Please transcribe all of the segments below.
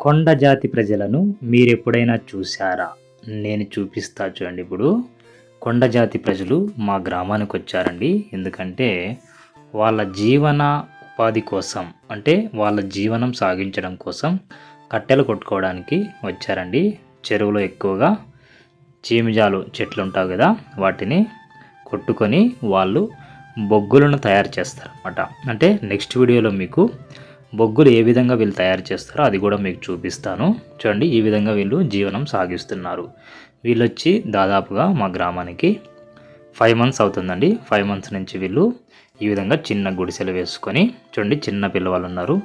కొండ జాతి ప్రజలను మీరెప్పుడైనా చూశారా? నేను చూపిస్తా చూడండి ఇప్పుడు. కొండ జాతి ప్రజలు మా గ్రామానికి వచ్చారండి. ఎందుకంటే వాళ్ళ జీవన ఉపాధి కోసం అంటే వాళ్ళ జీవనం సాగించడం కోసం కట్టెలు కొట్టుకోవడానికి వచ్చారండి. చెరువులో ఎక్కువగా చీమిజాలు చెట్లు ఉంటావు కదా వాటిని కొట్టుకొని వాళ్ళు బొగ్గులను తయారు చేస్తారు అన్నమాట అంటే నెక్స్ట్ వీడియోలో మీకు బొగ్గులు ఏ విధంగా వీళ్ళు తయారు చేస్తారో అది కూడా మీకు చూపిస్తాను. చూడండి ఈ విధంగా వీళ్ళు జీవనం సాగిస్తున్నారు. వీళ్ళు వచ్చి దాదాపుగా మా గ్రామానికి ఫైవ్ మంత్స్ అవుతుందండి. ఫైవ్ మంత్స్ నుంచి వీళ్ళు ఈ విధంగా చిన్న గుడిసెలు వేసుకొని చూడండి చిన్న పిల్లవాళ్ళు ఉన్నారు.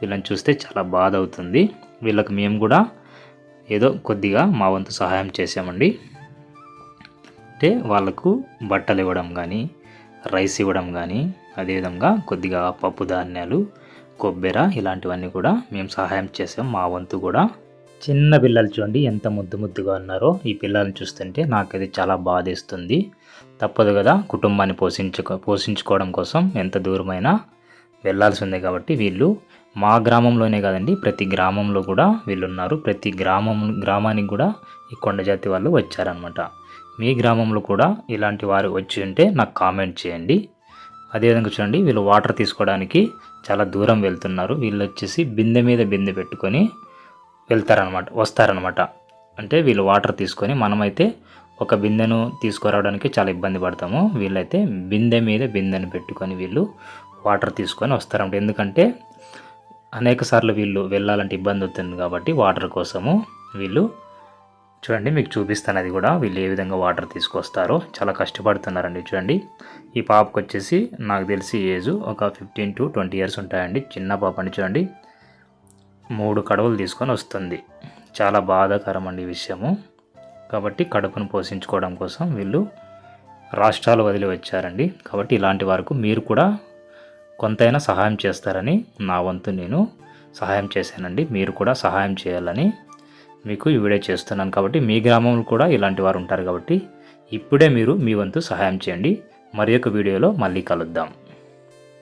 వీళ్ళని చూస్తే చాలా బాధ అవుతుంది. వీళ్ళకి మేము కూడా ఏదో కొద్దిగా మా వంతు సహాయం చేసామండి అంటే వాళ్ళకు బట్టలు ఇవ్వడం కానీ రైస్ ఇవ్వడం కానీ అదేవిధంగా కొద్దిగా పప్పు ధాన్యాలు కొబ్బెర ఇలాంటివన్నీ కూడా మేము సహాయం చేసాం. మా వంతు కూడా చిన్న పిల్లలు చూడండి ఎంత ముద్దు ముద్దుగా ఉన్నారో. ఈ పిల్లల్ని చూస్తుంటే నాకు అది చాలా బాధేస్తుంది. తప్పదు కదా కుటుంబాన్ని పోషించుకో పోషించుకోవడం కోసం ఎంత దూరమైనా వెళ్ళాల్సి ఉంది కాబట్టి వీళ్ళు మా గ్రామంలోనే కాదండి ప్రతి గ్రామంలో కూడా వీళ్ళు ఉన్నారు ప్రతి గ్రామం గ్రామానికి కూడా ఈ కొండ జాతి వాళ్ళు వచ్చారనమాట మీ గ్రామంలో కూడా ఇలాంటి వారు వచ్చి ఉంటే నాకు కామెంట్ చేయండి. అదేవిధంగా చూడండి వీళ్ళు వాటర్ తీసుకోవడానికి చాలా దూరం వెళ్తున్నారు. వీళ్ళు వచ్చేసి బిందె మీద బిందె పెట్టుకొని వెళ్తారనమాట వస్తారనమాట అంటే వీళ్ళు వాటర్ తీసుకొని మనమైతే ఒక బిందెను తీసుకురావడానికి చాలా ఇబ్బంది పడతాము. వీళ్ళైతే బిందె మీద బిందెను పెట్టుకొని వీళ్ళు వాటర్ తీసుకొని వస్తారన్నమాట. ఎందుకంటే అనేక సార్లు వీళ్ళు వెళ్ళాలంటే ఇబ్బంది అవుతుంది కాబట్టి వాటర్ కోసము వీళ్ళు చూడండి మీకు చూపిస్తాను అది కూడా. వీళ్ళు ఏ విధంగా వాటర్ తీసుకొస్తారో చాలా కష్టపడుతున్నారండి చూడండి. ఈ పాపకు వచ్చేసి నాకు తెలిసి ఏజ్ ఒక ఫిఫ్టీన్ టు ట్వంటీ ఇయర్స్ ఉంటాయండి. చిన్న పాప అండి చూడండి. మూడు కడవలు తీసుకొని వస్తుంది. చాలా బాధాకరం అండి ఈ విషయము. కాబట్టి కడుపును పోషించుకోవడం కోసం వీళ్ళు రాష్ట్రాలు వదిలి వచ్చారండి. కాబట్టి ఇలాంటి వరకు మీరు కూడా కొంతైనా సహాయం చేస్తారని నా వంతు నేను సహాయం చేశానండి. మీరు కూడా సహాయం చేయాలని మీకు ఈ వీడియో చేస్తున్నాను కాబట్టి మీ గ్రామంలో కూడా ఇలాంటి వారు ఉంటారు కాబట్టి ఇప్పుడే మీరు మీ వంతు సహాయం చేయండి. మరి ఒక వీడియోలో మళ్ళీ కలుద్దాం.